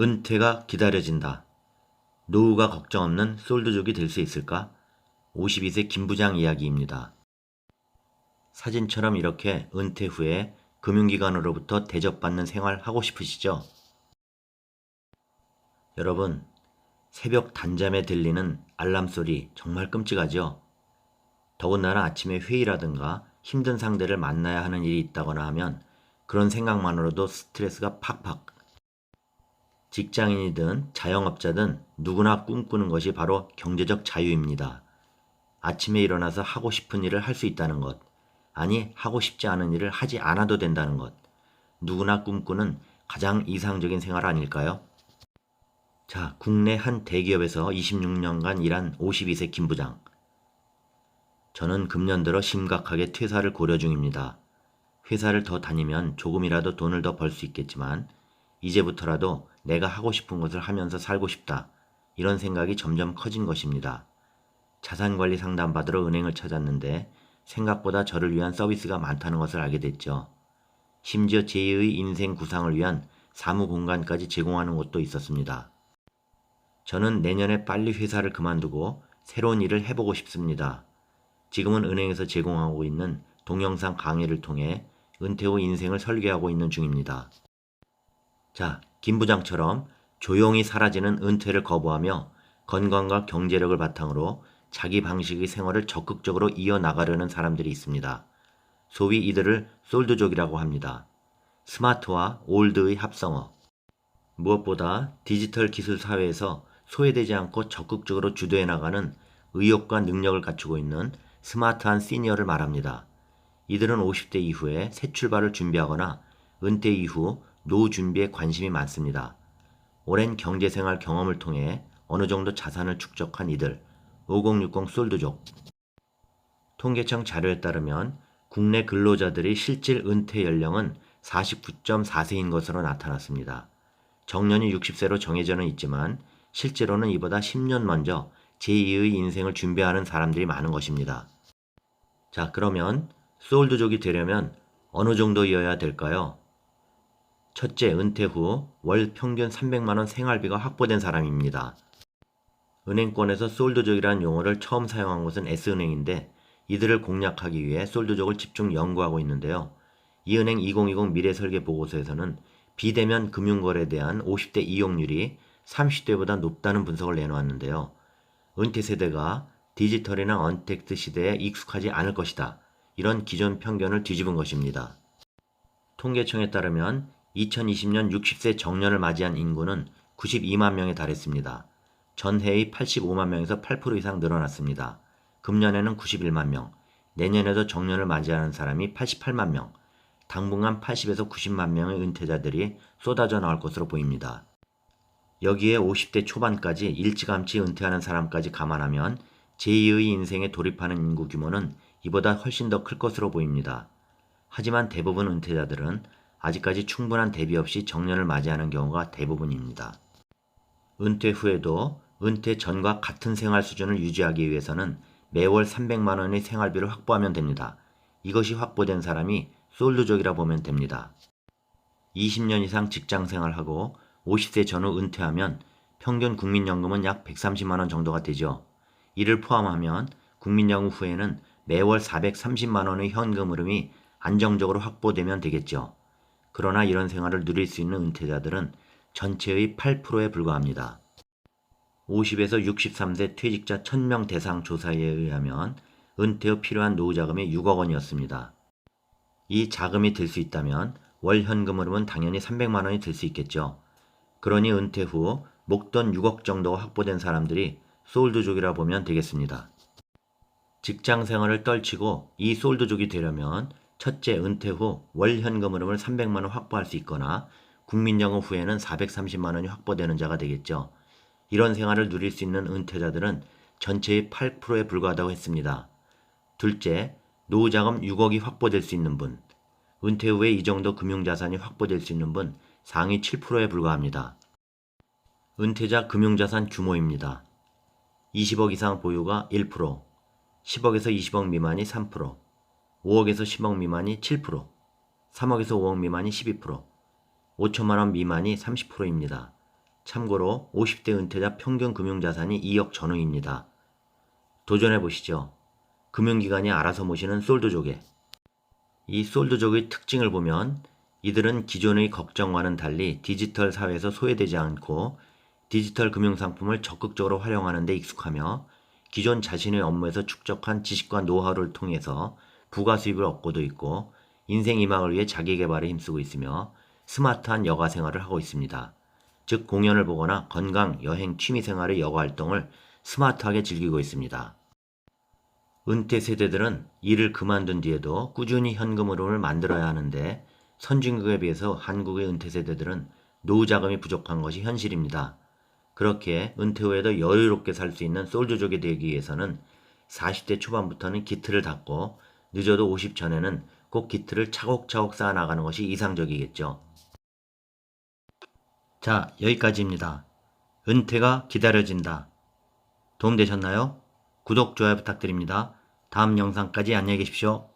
은퇴가 기다려진다. 노후가 걱정 없는 솔드족이 될 수 있을까? 52세 김부장 이야기입니다. 사진처럼 이렇게 은퇴 후에 금융기관으로부터 대접받는 생활 하고 싶으시죠? 여러분, 새벽 단잠에 들리는 알람 소리 정말 끔찍하죠? 더군다나 아침에 회의라든가 힘든 상대를 만나야 하는 일이 있다거나 하면 그런 생각만으로도 스트레스가 팍팍. 직장인이든 자영업자든 누구나 꿈꾸는 것이 바로 경제적 자유입니다. 아침에 일어나서 하고 싶은 일을 할 수 있다는 것. 아니, 하고 싶지 않은 일을 하지 않아도 된다는 것. 누구나 꿈꾸는 가장 이상적인 생활 아닐까요? 자, 국내 한 대기업에서 26년간 일한 52세 김 부장. 저는 금년 들어 심각하게 퇴사를 고려 중입니다. 회사를 더 다니면 조금이라도 돈을 더 벌 수 있겠지만, 이제부터라도 내가 하고 싶은 것을 하면서 살고 싶다. 이런 생각이 점점 커진 것입니다. 자산관리 상담 받으러 은행을 찾았는데 생각보다 저를 위한 서비스가 많다는 것을 알게 됐죠. 심지어 제2의 인생 구상을 위한 사무 공간까지 제공하는 곳도 있었습니다. 저는 내년에 빨리 회사를 그만두고 새로운 일을 해보고 싶습니다. 지금은 은행에서 제공하고 있는 동영상 강의를 통해 은퇴 후 인생을 설계하고 있는 중입니다. 자, 김 부장처럼 조용히 사라지는 은퇴를 거부하며 건강과 경제력을 바탕으로 자기 방식의 생활을 적극적으로 이어나가려는 사람들이 있습니다. 소위 이들을 솔드족이라고 합니다. 스마트와 올드의 합성어. 무엇보다 디지털 기술 사회에서 소외되지 않고 적극적으로 주도해 나가는 의욕과 능력을 갖추고 있는 스마트한 시니어를 말합니다. 이들은 50대 이후에 새 출발을 준비하거나 은퇴 이후 노후 준비에 관심이 많습니다. 오랜 경제생활 경험을 통해 어느 정도 자산을 축적한 이들, 5060 솔드족. 통계청 자료에 따르면 국내 근로자들의 실질 은퇴 연령은 49.4세인 것으로 나타났습니다. 정년이 60세로 정해져는 있지만 실제로는 이보다 10년 먼저 제2의 인생을 준비하는 사람들이 많은 것입니다. 자, 그러면 솔드족이 되려면 어느 정도여야 될까요? 첫째, 은퇴 후 월 평균 300만원 생활비가 확보된 사람입니다. 은행권에서 솔드족이라는 용어를 처음 사용한 곳은 S은행인데 이들을 공략하기 위해 솔드족을 집중 연구하고 있는데요. 이 은행 2020 미래설계 보고서에서는 비대면 금융거래에 대한 50대 이용률이 30대보다 높다는 분석을 내놓았는데요. 은퇴 세대가 디지털이나 언택트 시대에 익숙하지 않을 것이다. 이런 기존 편견을 뒤집은 것입니다. 통계청에 따르면 2020년 60세 정년을 맞이한 인구는 92만 명에 달했습니다. 전해의 85만 명에서 8% 이상 늘어났습니다. 금년에는 91만 명, 내년에도 정년을 맞이하는 사람이 88만 명, 당분간 80에서 90만 명의 은퇴자들이 쏟아져 나올 것으로 보입니다. 여기에 50대 초반까지 일찌감치 은퇴하는 사람까지 감안하면 제2의 인생에 돌입하는 인구 규모는 이보다 훨씬 더 클 것으로 보입니다. 하지만 대부분 은퇴자들은 아직까지 충분한 대비 없이 정년을 맞이하는 경우가 대부분입니다. 은퇴 후에도 은퇴 전과 같은 생활 수준을 유지하기 위해서는 매월 300만 원의 생활비를 확보하면 됩니다. 이것이 확보된 사람이 솔드족이라 보면 됩니다. 20년 이상 직장 생활하고 50세 전후 은퇴하면 평균 국민연금은 약 130만 원 정도가 되죠. 이를 포함하면 국민연금 후에는 매월 430만 원의 현금 흐름이 안정적으로 확보되면 되겠죠. 그러나 이런 생활을 누릴 수 있는 은퇴자들은 전체의 8%에 불과합니다. 50에서 63세 퇴직자 1000명 대상 조사에 의하면 은퇴 후 필요한 노후 자금이 6억 원이었습니다. 이 자금이 들 수 있다면 월 현금 흐름은 당연히 300만 원이 들 수 있겠죠. 그러니 은퇴 후 목돈 6억 정도가 확보된 사람들이 솔드족이라 보면 되겠습니다. 직장 생활을 떨치고 이 솔드족이 되려면 첫째, 은퇴 후 월 현금 흐름을 300만 원 확보할 수 있거나 국민연금 후에는 430만 원이 확보되는 자가 되겠죠. 이런 생활을 누릴 수 있는 은퇴자들은 전체의 8%에 불과하다고 했습니다. 둘째, 노후자금 6억이 확보될 수 있는 분. 은퇴 후에 이 정도 금융자산이 확보될 수 있는 분 상위 7%에 불과합니다. 은퇴자 금융자산 규모입니다. 20억 이상 보유가 1%, 10억에서 20억 미만이 3%, 5억에서 10억 미만이 7%, 3억에서 5억 미만이 12%, 5천만 원 미만이 30%입니다. 참고로 50대 은퇴자 평균 금융자산이 2억 전후입니다. 도전해 보시죠. 금융기관이 알아서 모시는 솔드족에. 이 솔드족의 특징을 보면 이들은 기존의 걱정과는 달리 디지털 사회에서 소외되지 않고 디지털 금융상품을 적극적으로 활용하는 데 익숙하며 기존 자신의 업무에서 축적한 지식과 노하우를 통해서 부가 수입을 얻고도 있고 인생 이망을 위해 자기 개발에 힘쓰고 있으며 스마트한 여가 생활을 하고 있습니다. 즉 공연을 보거나 건강, 여행, 취미 생활의 여가 활동을 스마트하게 즐기고 있습니다. 은퇴 세대들은 일을 그만둔 뒤에도 꾸준히 현금 흐름을 만들어야 하는데 선진국에 비해서 한국의 은퇴 세대들은 노후 자금이 부족한 것이 현실입니다. 그렇게 은퇴 후에도 여유롭게 살 수 있는 솔드족이 되기 위해서는 40대 초반부터는 기틀을 닦고 늦어도 50 전에는 꼭 기틀을 차곡차곡 쌓아 나가는 것이 이상적이겠죠. 자, 여기까지입니다. 은퇴가 기다려진다. 도움되셨나요? 구독, 좋아요 부탁드립니다. 다음 영상까지 안녕히 계십시오.